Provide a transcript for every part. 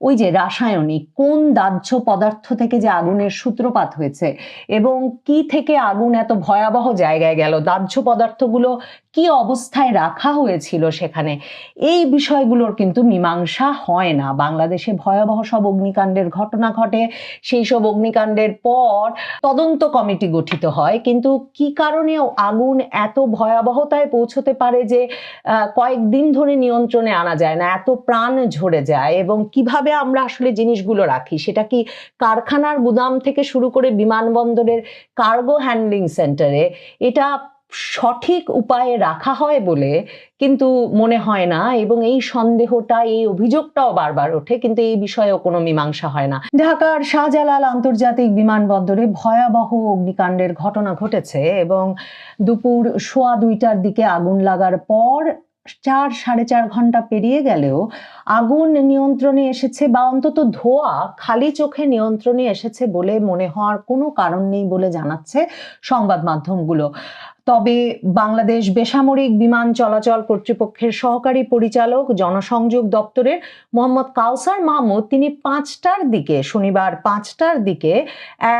ওই যে রাসায়নিক, কোন দাহ্য পদার্থ থেকে যে আগুনের সূত্রপাত হয়েছে এবং কি থেকে আগুন এত ভয়াবহ জায়গায় গেল? দাহ্য পদার্থগুলো কি অবস্থায় রাখা হয়েছিল সেখানে? এই বিষয়গুলোর কিন্তু মীমাংসা হয় না। বাংলাদেশে ভয়াবহ সব অগ্নিকাণ্ডের ঘটনা ঘটে। সেই সব অগ্নিকাণ্ডের পর তদন্ত কমিটি গঠিত হয়। কিন্তু কি কারণে আগুন এত ভয়াবহতায় পৌঁছতে পারে যে কয়েকদিন ধরে নিয়ন্ত্রণে আনা যায় না, এত প্রাণ ঝরে যায় এবং কীভাবে আমরা আসলে জিনিসগুলো রাখি? সেটা কি কারখানার গুদাম থেকে শুরু করে বিমানবন্দরের কার্গো হ্যান্ডলিং সেন্টারে এটা সঠিক উপায়ে রাখা হয় বলে কিন্তু মনে হয় না এবং এই সন্দেহটা, এই অভিযোগটাও বারবার ওঠে, কিন্তু এই বিষয়েও কোনো মীমাংসা হয় না। ঢাকার শাহজালাল আন্তর্জাতিক বিমানবন্দরে ভয়াবহ অগ্নিকাণ্ডের ঘটনা ঘটেছে এবং দুপুর সোয়া দুইটার দিকে আগুন লাগার পর চার সাড়ে চার ঘণ্টা পেরিয়ে গেলেও আগুন নিয়ন্ত্রণে এসেছে বা অন্তত ধোয়া খালি চোখে নিয়ন্ত্রণে এসেছে বলে মনে হওয়ার কোনো কারণ নেই বলে জানাচ্ছে সংবাদ মাধ্যমগুলো। তবে বাংলাদেশ বেসামরিক বিমান চলাচল কর্তৃপক্ষের সহকারী পরিচালক জনসংযোগ দপ্তরের মোহাম্মদ কাউসার মাহমুদ, তিনি পাঁচটার দিকে, শনিবার পাঁচটার দিকে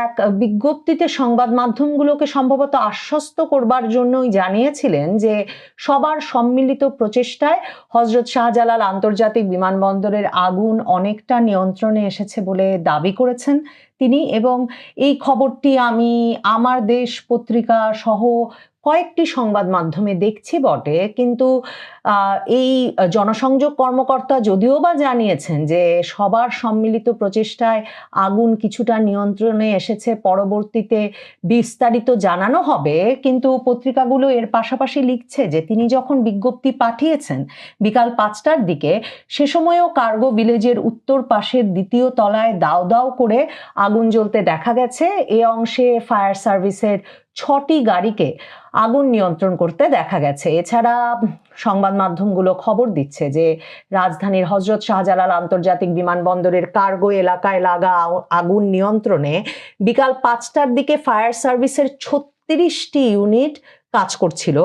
এক বিজ্ঞপ্তিতে সংবাদ মাধ্যমগুলোকে সম্ভবত আশ্বস্ত করবার জন্যই জানিয়েছিলেন যে সবার সম্মিলিত প্রচেষ্টায় হজরত শাহজালাল আন্তর্জাতিক বিমানবন্দরের আগুন অনেকটা নিয়ন্ত্রণে এসেছে বলে দাবি করেছেন তিনি এবং এই খবরটি আমি, আমার দেশ পত্রিকা সহ কয়েকটি সংবাদ মাধ্যমে দেখছি বটে, কিন্তু এই জনসংযোগ কর্মকর্তা যদিও বা জানিয়েছেন যে সবার সম্মিলিত প্রচেষ্টায় আগুন কিছুটা নিয়ন্ত্রণে এসেছে, পরবর্তীতে বিস্তারিত জানানো হবে, কিন্তু পত্রিকাগুলো এর পাশাপাশি লিখছে যে তিনি যখন বিজ্ঞপ্তি পাঠিয়েছেন বিকাল পাঁচটার দিকে, সে সময়ও কার্গো ভিলেজের উত্তর পাশের দ্বিতীয় তলায় দাও দাও করে আগুন জ্বলতে দেখা গেছে। এ অংশে ফায়ার সার্ভিসের ছটি গাড়িকে আগুন নিয়ন্ত্রণ করতে দেখা গেছে। এছাড়া সংবাদ মাধ্যমগুলো খবর দিচ্ছে যে, রাজধানীর হজরত শাহজালাল আন্তর্জাতিক বিমানবন্দরের কার্গো এলাকায় লাগা আগুন নিয়ন্ত্রণে বিকাল পাঁচটার দিকে ফায়ার সার্ভিসের ছত্রিশটি ইউনিট কাজ করছিল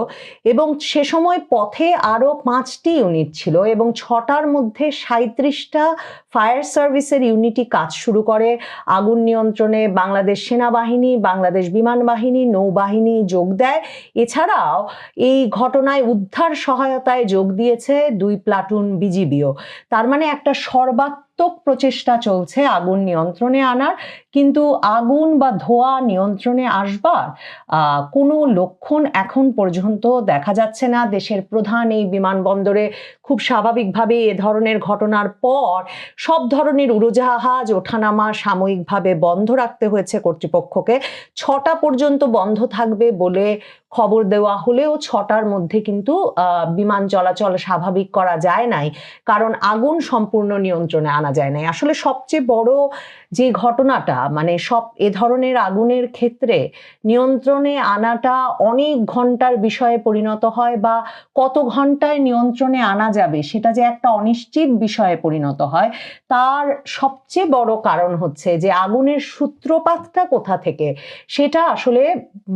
এবং সে সময় পথে আরও পাঁচটি ইউনিট ছিল এবং ছটার মধ্যে সাঁত্রিশটা ফায়ার সার্ভিসের ইউনিটই কাজ শুরু করে। আগুন নিয়ন্ত্রণে বাংলাদেশ সেনাবাহিনী, বাংলাদেশ বিমান বাহিনী, নৌবাহিনী যোগ দেয়। এছাড়াও এই ঘটনায় উদ্ধার সহায়তায় যোগ দিয়েছে দুই প্লাটুন বিজিবিও। তার মানে একটা সর্বাত্মক প্রচেষ্টা চলছে আগুন নিয়ন্ত্রণে আনার। কিন্তু আগুন বা ধোঁয়া নিয়ন্ত্রণে আসবার কোনো লক্ষণ এখন পর্যন্ত দেখা যাচ্ছে না। দেশের প্রধান এই বিমানবন্দরে খুব স্বাভাবিকভাবে এ ধরনের ঘটনার পর সব ধরনের উড়োজাহাজ, ওঠানামা সাময়িকভাবে বন্ধ রাখতে হয়েছে কর্তৃপক্ষকে। ছটা পর্যন্ত বন্ধ থাকবে বলে খবর দেওয়া হলেও ছটার মধ্যে কিন্তু বিমান চলাচল স্বাভাবিক করা যায় নাই। কারণ আগুন সম্পূর্ণ নিয়ন্ত্রণে আনা যায় নাই। আসলে সবচেয়ে বড় যে ঘটনাটা মানে সব এ ধরনের আগুনের ক্ষেত্রে নিয়ন্ত্রণে আনাটা অনেক ঘণ্টার বিষয়ে পরিণত হয় বা কত ঘন্টায় নিয়ন্ত্রণে আনা যাবে সেটা যে একটা অনিশ্চিত বিষয়ে পরিণত হয়, তার সবচেয়ে বড় কারণ হচ্ছে যে আগুনের সূত্রপাতটা কোথা থেকে, সেটা আসলে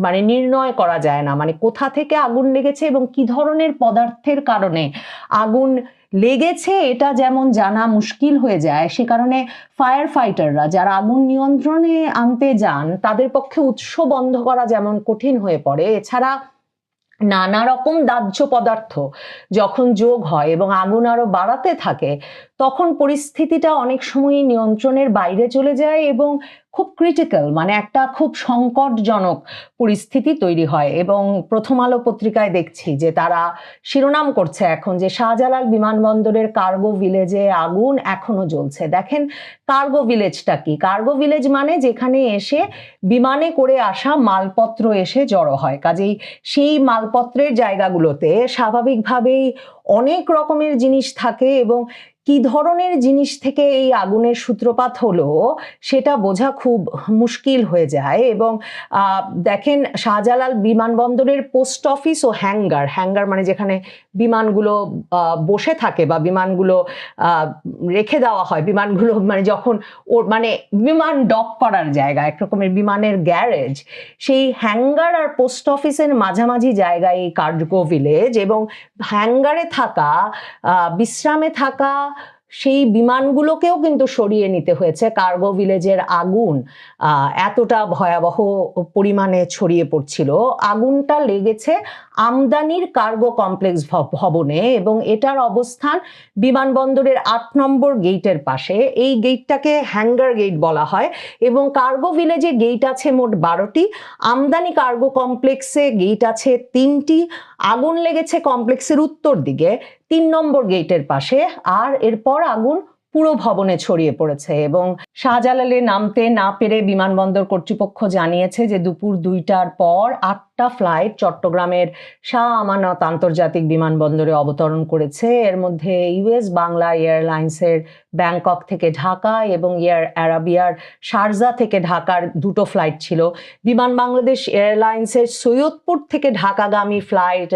মানে নির্ণয় করা যায় না। মানে কোথা থেকে আগুন লেগেছে এবং কি ধরনের পদার্থের কারণে আগুন লেগেছে এটা যেমন জানা মুশকিল হয়ে যায়, সে কারণে ফায়ার ফাইটাররা যারা আগুন নিয়ন্ত্রণে আনতে যান, তাদের পক্ষে উৎস বন্ধ করা যেমন কঠিন হয়ে পড়ে। এছাড়া নানা রকম দাহ্য পদার্থ যখন যোগ হয় এবং আগুন আরও বাড়াতে থাকে তখন পরিস্থিতিটা অনেক সময় নিয়ন্ত্রণের বাইরে চলে যায় এবং খুব ক্রিটিক্যাল মানে একটা খুব সংকটজনক পরিস্থিতি তৈরি হয়। এবং প্রথম আলো পত্রিকায় দেখছি যে তারা শিরোনাম করছে এখন যে শাহজালাল বিমানবন্দরের কার্গো ভিলেজে আগুন এখনও জ্বলছে। দেখেন কার্গো ভিলেজটা কি? কার্গো ভিলেজ মানে যেখানে এসে বিমানে করে আসা মালপত্র এসে জড়ো হয়। কাজেই সেই মালপত্রের জায়গাগুলোতে স্বাভাবিকভাবেই অনেক রকমের জিনিস থাকে এবং কি ধরনের জিনিস থেকে এই আগুনের সূত্রপাত হলো সেটা বোঝা খুব মুশকিল হয়ে যায় এবং দেখেন শাহজালাল বিমানবন্দরের পোস্ট অফিস ও হ্যাঙ্গার হ্যাঙ্গার মানে যেখানে বিমানগুলো বসে থাকে বা বিমানগুলো রেখে দেওয়া হয়, বিমানগুলো মানে যখন ওর মানে বিমান ডক করার জায়গা, এক রকমের বিমানের গ্যারেজ, সেই হ্যাঙ্গার আর পোস্ট অফিসের মাঝামাঝি জায়গায় এই কার্গো ভিলেজ এবং হ্যাঙ্গারে থাকা বিশ্রামে থাকা সেই বিমানগুলোকেও কিন্তু সরিয়ে নিতে হয়েছে। কার্গো ভিলেজের আগুন এতটা ভয়াবহ পরিমাণে ছড়িয়ে পড়ছিল। আগুনটা লেগেছে আমদানির কার্গো কমপ্লেক্স ভবনে এবং এটার অবস্থান বিমানবন্দরের আট নম্বর গেটের পাশে। এই গেটটাকে হ্যাঙ্গার গেট বলা হয় এবং কার্গো ভিলেজে গেট আছে মোট বারোটি। আমদানি কার্গো কমপ্লেক্সে গেট আছে তিনটি। আগুন লেগেছে কমপ্লেক্সের উত্তর দিকে, তিন নম্বর গেটের পাশে। আর এরপর আগুন পুরো ভবনে ছড়িয়ে পড়েছে এবং শাহজালালে নামতে না পেরে বিমানবন্দর কর্তৃপক্ষ জানিয়েছে যে দুপুর দুইটার পর আটটা ফ্লাইট চট্টগ্রামের শাহ আমানত আন্তর্জাতিক বিমানবন্দরে অবতরণ করেছে। এর মধ্যে ইউএস, বাংলা এয়ারলাইন্সের ব্যাংকক থেকে ঢাকা এবং এয়ার অ্যারাবিয়ার শারজা থেকে ঢাকার দুটো ফ্লাইট ছিল। বিমান বাংলাদেশ এয়ারলাইন্সের সৈয়দপুর থেকে ঢাকাগামী ফ্লাইট